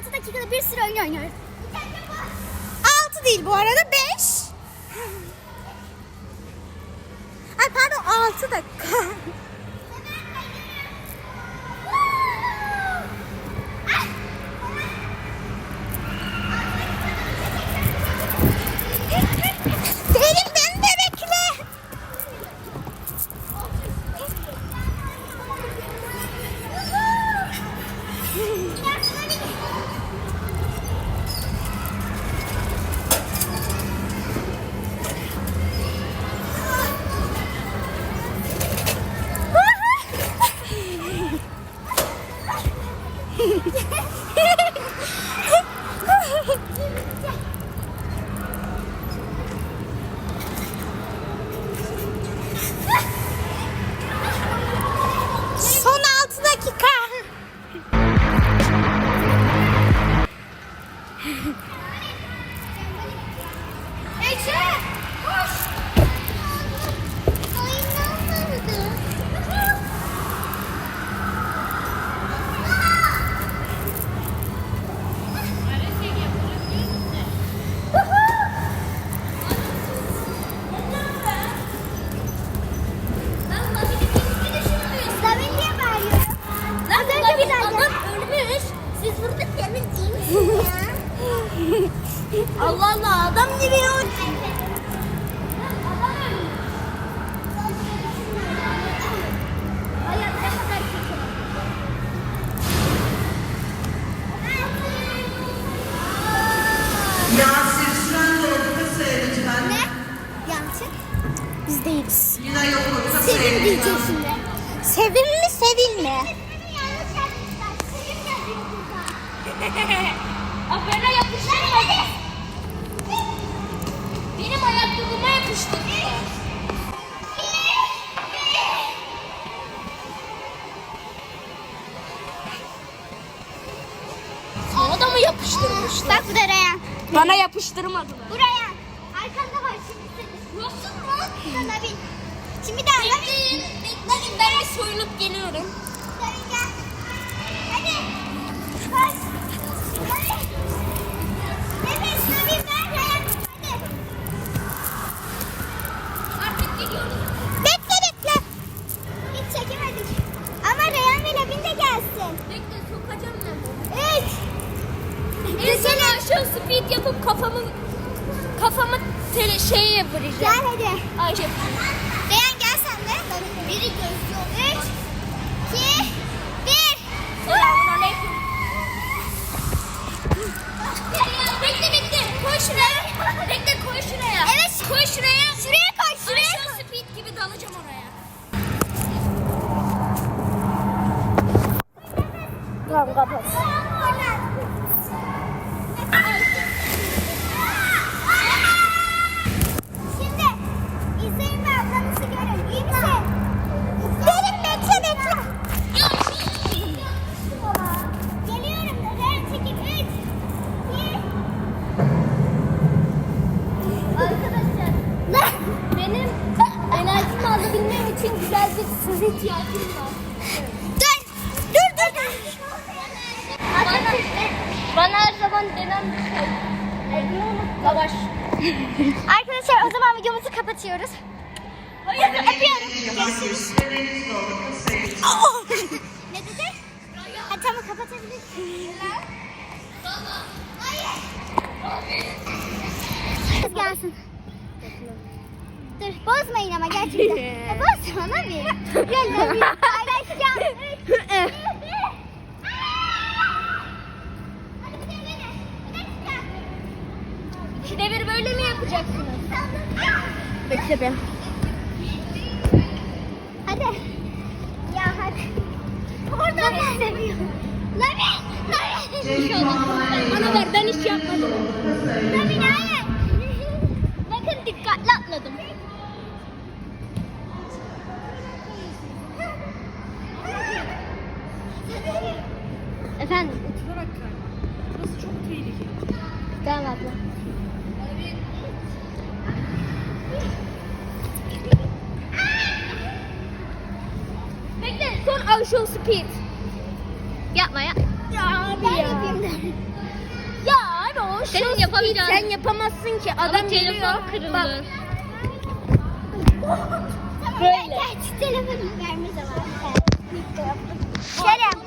6 dakikada bir sürü oyun oynuyoruz. 6 değil bu arada 5. Ay pardon 6 dakika. Allah Allah adam gibi ya. Yasir süren doldu kasaya lütfen. Ne? Yanlış. Biz değiliz. Yine yok kasaya Sevim lütfen. diyecek şimdi. Sevim mi sevilme? Afera yapıştırma. Benim ayakkabıma yapıştırma. Sana da mı yapıştırmışlar? Bak bu da Reyhan. Bana yapıştırmadılar. Buraya. Arkanda var şimdi senin. Nasıl mı? Sana bin. Şimdi de Lamin. Bekleyin, bekleyin ben soyunup geliyorum. Hadi. Reyhan. Hadi. Speed yapıp kafamı kafamı tele şeye yapacağım. Gel hadi. Ayşe. Lavaş. Arkadaşlar o zaman videomuzu kapatıyoruz. Hayır, Öpüyorum. Ne dedi? Ha, tamam kapatabilirsin. Kız gelsin. Dur bozmayın ama gerçekten. bozma Nabi. Gel Nabi. Paylaşacağım. Aşağı speed. Yapma ya. Ya abi ben yapayım Ya abi o Senin yapamayacağın. Sen yapamazsın ki. Adam geliyor. Bak. Böyle. Gerçi telefonu verme zamanı. Kerem.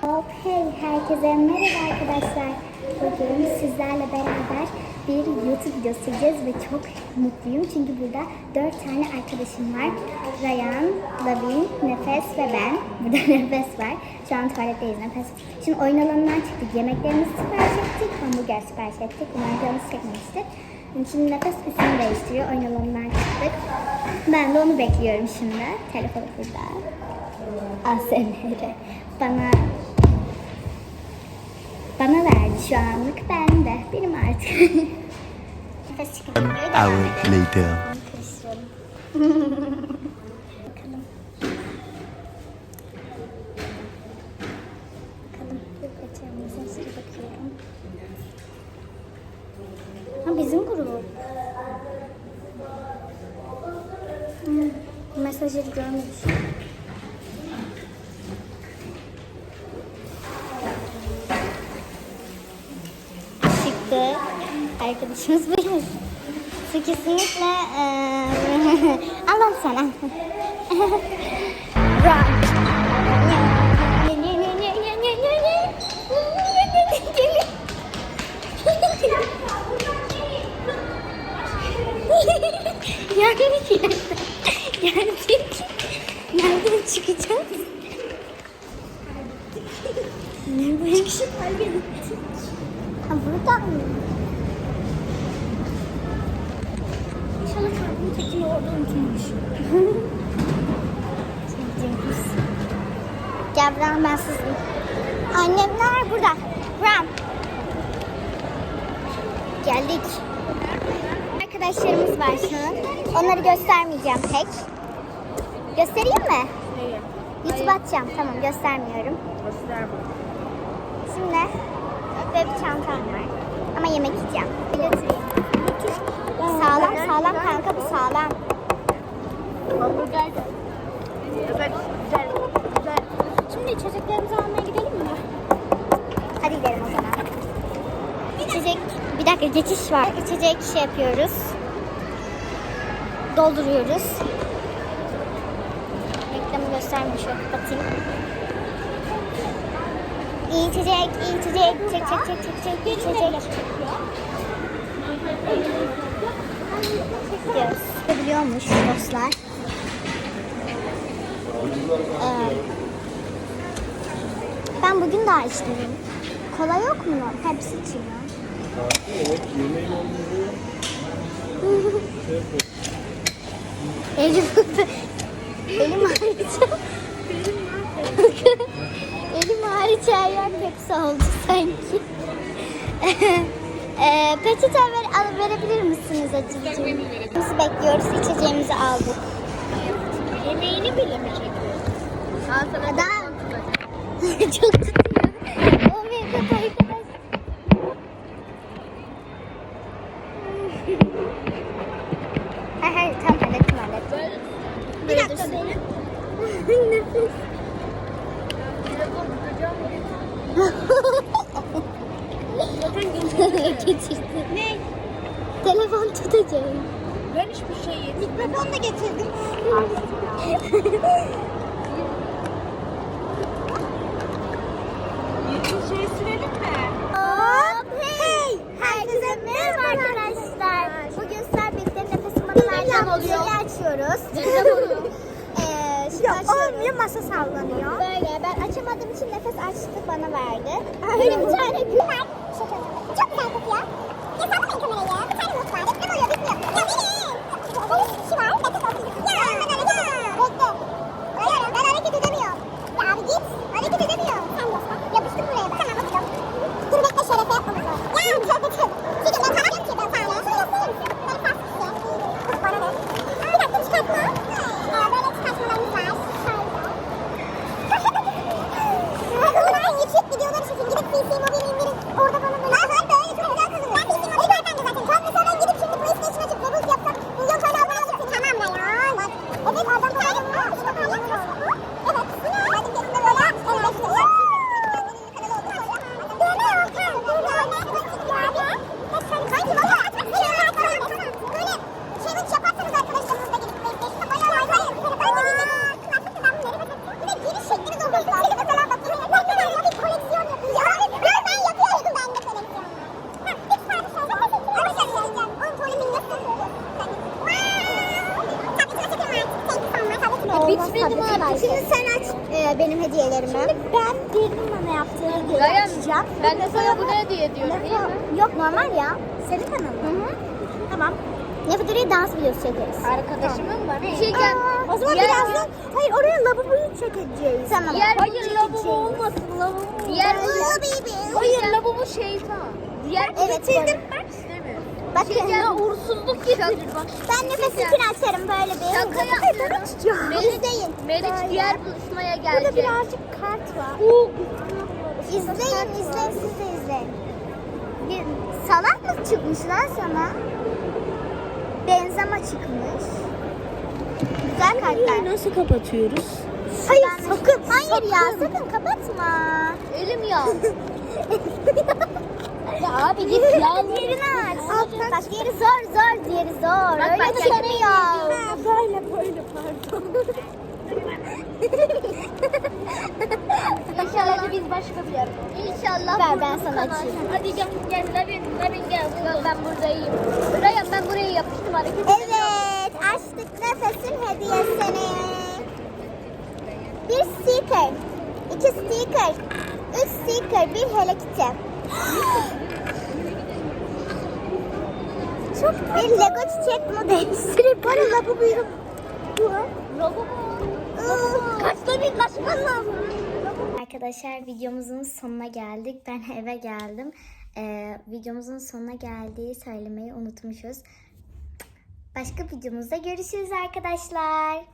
Hop hey herkese merhaba arkadaşlar. Bugün sizlerle beraber bir YouTube videosu çekeceğiz ve çok mutluyum çünkü burada dört tane arkadaşım var. Rayan, Lavin, Nefes ve ben. Burada Nefes var. Şu an tuvaletteyiz Nefes. Şimdi oyun alanından çıktık. Yemeklerimizi sipariş ettik. Hamburger sipariş ettik. Bunları canımız çekmişti. Şimdi Nefes üstünü değiştiriyor. Oyun alanından çıktık. Ben de onu bekliyorum şimdi. Telefonu burada. ASMR. Bana bana şu anlık. Ben de. Benim artık. Nefes videoyu devam hour edelim. Bakalım. Bakalım. Bakıyorum. Ha bizim grup. Hmm, mesajları. Arkadaşımız buyurun. Su kesinlikle eee Allah'ım sana. Run. Orada unutmuş. Gel Bram ben sızdım. Annemler burada. Bram. Geldik. Arkadaşlarımız var şu an. Onları göstermeyeceğim pek. Göstereyim mi? Hayır. YouTube atacağım. Tamam göstermiyorum. Göster Şimdi böyle bir çantam var. Ama yemek yiyeceğim. Götüreyim. Sağlam kanka bu sağlam. Hamburger de. Evet, güzel, güzel. Şimdi içeceklerimizi almaya gidelim mi? Hadi gidelim o zaman. İçecek, bir dakika geçiş var. İçecek şey yapıyoruz. Dolduruyoruz. Reklamı göstermiş şöyle kapatayım. İyi içecek, iyi içecek. Çek çek çek çek çek. İçecek. Gidiyoruz. Biliyormuş dostlar. Ee, ben bugün daha içtim. Kola yok mu? Hepsi içiyor. Elim Elim hariç. Elim hariç her yer Pepsi oldu sanki. Eee peçete ver, verebilir misiniz acıcığım? Bizi bekliyoruz. İçeceğimizi aldık. Yemeğini bile mi çekiyorsun? Adam. Çok tutuyor. O bir kötü arkadaş. Hayır hayır tam hallettim hallettim. Bir dakika benim. Nefes. Getirdim. Ne? Telefon tutacağım. Şey yedim. Mikrofon da getirdim. Şey sürelim mi? Hop hey! Herkese merhaba arkadaşlar. Bugün birlikte nefes manalarla şeyi açıyoruz. Eee şimdi açıyoruz. olmuyor masa sallanıyor. Böyle ben açamadığım için nefes açtı bana verdi. Böyle bir tane var. Çok güzel kokuyor. Ya sallamayın kamerayı. Bir tane not var. Reklam oluyor bitmiyor. Ya benim. Böyle bir kişi var. Nefes olsun. Ya ben hareket edemiyorum. Bekle. Hayır ben hareket edemiyorum. Ya abi git. Hareket edemiyorum. Sen dostum. Yapıştım buraya ben. Tamam bakalım. Dur bekle şerefe yapma bu sefer. Ya tövbe tövbe. Çünkü benim hediyelerime. Şimdi ben birinin bana yaptığı hediyeyi açacağım. Ben de sana bunu hediye ediyorum Lafı... değil mi? Yok normal ya. Senin kanalın. Hı hı. Tamam. Nefeduri'ye dans videosu çekeriz. Arkadaşımın var. Bir şey gel. O zaman Diğer... birazdan hayır oraya lavaboyu çekeceğiz. Tamam. Diğer hayır lavabo olmasın lavabo. Diğer lavabo. Hayır lavabo şeytan. Diğer evet, sildim ben. Bakın. Şey ya uğursuzluk getirir bak. Ben nefesini açarım böyle bir. Şaka yapıyorum. İzleyin. Meriç diğer buluşmaya Burada gelecek. birazcık kart var. İzleyin, izleyin, siz de izleyin. Bir salak mı çıkmış lan sana? Benzema çıkmış. Güzel kartlar. Nasıl kapatıyoruz? Hayır, sakın. Hayır ya, sakın kapatma. Elim ya. abi git ya. Diğerini aç. Bak diğeri zor, zor, diğeri zor. Bak, Öyle bak, çıkmıyor. Ha, böyle, böyle pardon. İnşallah biz başka bir yer. İnşallah. Ver, ben sana açayım. Hadi gel gel Labin Labin gel. Yok ben buradayım. Ryan ben buraya yapıştım hareket. Evet, açtık nefesin hediyesini. Bir sticker, iki sticker, üç sticker, bir Hello Kitty. Çok bir Lego çiçek bunu değiştirip bana lavaboyu. Lavabo. Kaçta bir kaçman lazım. Arkadaşlar videomuzun sonuna geldik. Ben eve geldim. Ee, videomuzun sonuna geldiği söylemeyi unutmuşuz. Başka videomuzda görüşürüz arkadaşlar.